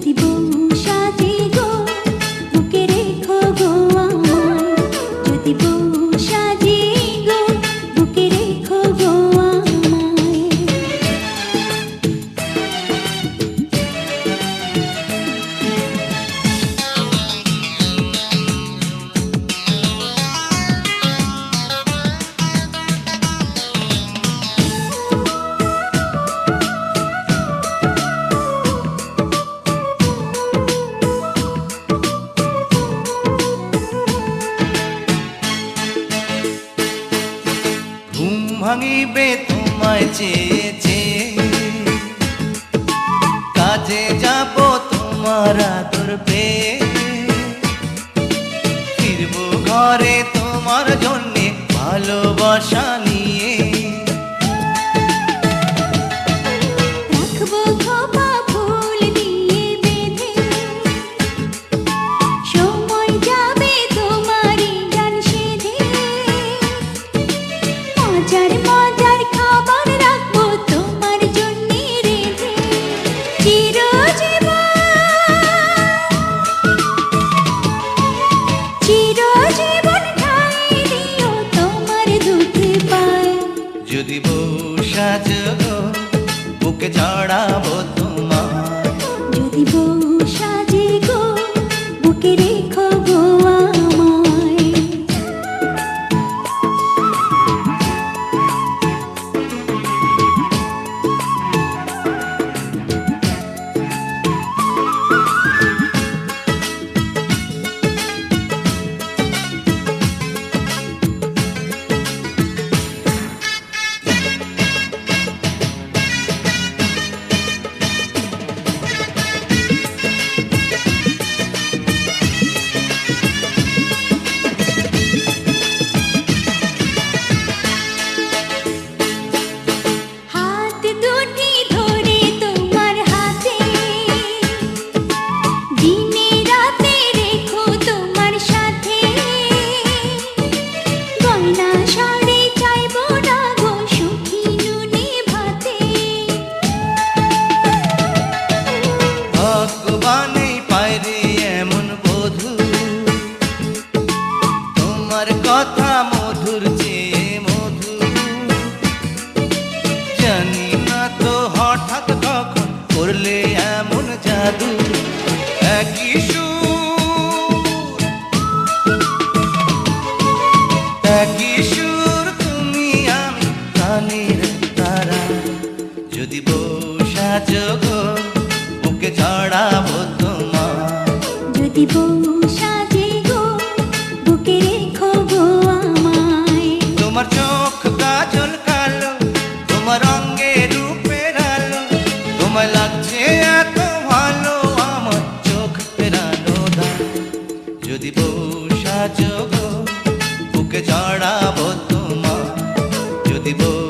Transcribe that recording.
的不舍 নিবে তোমায় চেয়েছে কাজে যাব তোমার আদর পেয়ে। ফিরবো ঘরে তোমার জন্যে ভালোবাসা বুকে কথা মধুর চেয়ে মধু জানি না তো হঠাৎ কখন করলে এমন জাদু। একই সুর। একই সুর তুমি আমি কানের তারা। যদি বউ সাজগো বুকে চড়াবো তোমার। যদি বউ তোমার অঙ্গে রূপের আলো তোমার লাগছে এত ভালো, আমার চোখ ফেরানো দাম যদি বউ চোখ বুকে চড়াবো তোমার যদি বউ